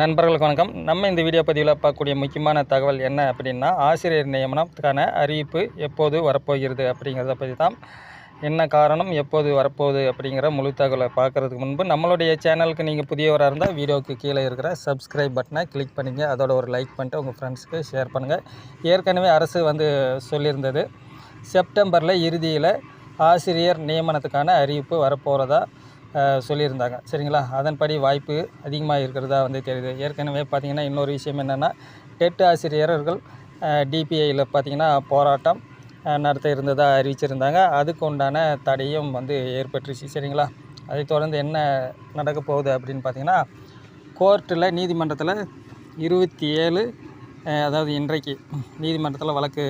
நண்பர்களுக்கு வணக்கம். நம்ம இந்த வீடியோ பதிவில் பார்க்கக்கூடிய முக்கியமான தகவல் என்ன அப்படின்னா ஆசிரியர் நியமனத்துக்கான அறிவிப்பு எப்போது வரப்போகிறது அப்படிங்கிறத பற்றி தான் என்ன காரணம் எப்போது வரப்போகுது அப்படிங்கிற முழு தகவலை பார்க்குறதுக்கு முன்பு நம்மளுடைய சேனலுக்கு நீங்கள் புதியவராக இருந்தால் வீடியோவுக்கு கீழே இருக்கிற சப்ஸ்கிரைப் பட்டனை கிளிக் பண்ணிங்க. அதோட ஒரு லைக் பண்ணிட்டு உங்கள் ஃப்ரெண்ட்ஸுக்கு ஷேர் பண்ணுங்கள் ஏற்கனவே அரசு வந்து சொல்லியிருந்தது செப்டம்பரில் இறுதியில் ஆசிரியர் நியமனத்துக்கான அறிவிப்பு வரப்போகிறதா சொல்லியிருந்தாங்க. சரிங்களா? அதன்படி வாய்ப்பு அதிகமாக இருக்கிறதா வந்து தெரியுது. ஏற்கனவே பார்த்திங்கன்னா இன்னொரு விஷயம் என்னென்னா டெட் ஆசிரியர்கள் டிபிஐயில் பார்த்திங்கன்னா போராட்டம் நடத்த இருந்ததாக அறிவிச்சிருந்தாங்க. அதுக்கு உண்டான தடையும் வந்து ஏற்பட்டுருச்சு. சரிங்களா? அதை தொடர்ந்து என்ன நடக்க போகுது அப்படின்னு பார்த்திங்கன்னா கோர்ட்டில் நீதிமன்றத்தில் இருபத்தி ஏழு அதாவது இன்றைக்கு நீதிமன்றத்தில் வழக்கு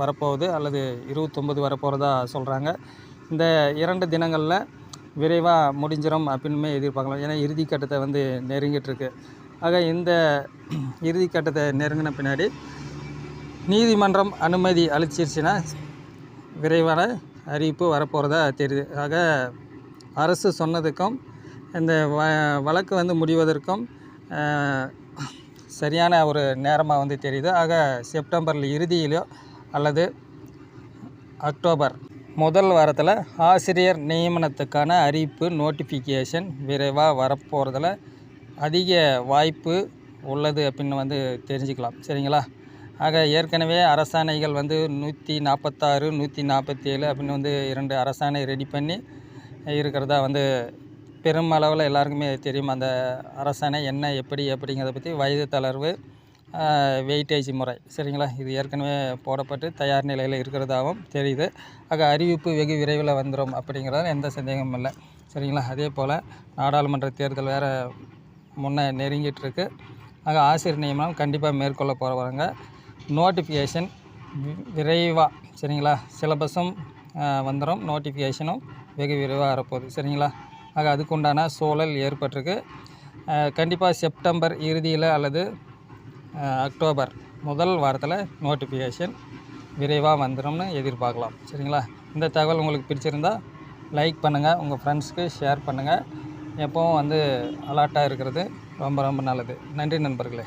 வரப்போகுது அல்லது இருபத்தொம்பது வரப்போகிறதா சொல்கிறாங்க இந்த இரண்டு தினங்களில் விரைவாக முடிஞ்சிடும் அப்படின்னுமே எதிர்பார்க்கலாம். ஏன்னா இறுதி கட்டத்தை வந்து நெருங்கிட்டுருக்கு. ஆக இந்த இறுதி கட்டத்தை நெருங்கின பின்னாடி நீதிமன்றம் அனுமதி அளிச்சிருச்சுன்னா விரைவான அறிவிப்பு வரப்போகிறதா தெரியுது. ஆக அரசு சொன்னதுக்கும் இந்த வ வழக்கு வந்து முடிவதற்கும் சரியான ஒரு நேரமாக வந்து தெரியுது. ஆக செப்டம்பரில் இறுதியிலோ அல்லது அக்டோபர் முதல் வாரத்தில் ஆசிரியர் நியமனத்துக்கான அறிவிப்பு நோட்டிஃபிகேஷன் விரைவாக வரப்போகிறதுல அதிக வாய்ப்பு உள்ளது அப்படின்னு வந்து தெரிஞ்சுக்கலாம். சரிங்களா? ஆக ஏற்கனவே அரசாணைகள் வந்து நூற்றி நாற்பத்தாறு நூற்றி நாற்பத்தி ஏழு அப்படின்னு வந்து இரண்டு அரசாணை ரெடி பண்ணி இருக்கிறதா வந்து பெருமளவில் எல்லாருக்குமே தெரியும். அந்த அரசாணை என்ன எப்படி அப்படிங்கிறத பற்றி வயது தளர்வு வெயிட்டேஜ் முறை. சரிங்களா? இது ஏற்கனவே போடப்பட்டு தயார் நிலையில் இருக்கிறதாகவும் தெரியுது. ஆக அறிவிப்பு வெகு விரைவில் வந்துடும் அப்படிங்கிறதுல எந்த சந்தேகமும் இல்லை. சரிங்களா? அதே போல் நாடாளுமன்ற தேர்தல் வேறு முன்னே நெருங்கிட்டு இருக்கு ஆக ஆசிரியர் நியமனம் கண்டிப்பாக மேற்கொள்ள போகிறவங்க நோட்டிஃபிகேஷன் விரைவாக சரிங்களா? சிலபஸும் வந்துடும் நோட்டிஃபிகேஷனும் வெகு விரைவாக வரப்போகுது. சரிங்களா? ஆக அதுக்குண்டான சூழல் ஏற்பட்டிருக்கு. கண்டிப்பாக செப்டம்பர் இறுதியில் அல்லது அக்டோபர் முதல் வாரத்தில் நோட்டிஃபிகேஷன் விரைவாக வந்துடும்னு எதிர்பார்க்கலாம். சரிங்களா? இந்த தகவல் உங்களுக்கு பிடிச்சிருந்தால் லைக் பண்ணுங்கள் உங்கள் ஃப்ரெண்ட்ஸ்க்கு ஷேர் பண்ணுங்கள் எப்போவும் வந்து அலர்ட்டாக இருக்கிறது ரொம்ப ரொம்ப நல்லது. நன்றி நண்பர்களே.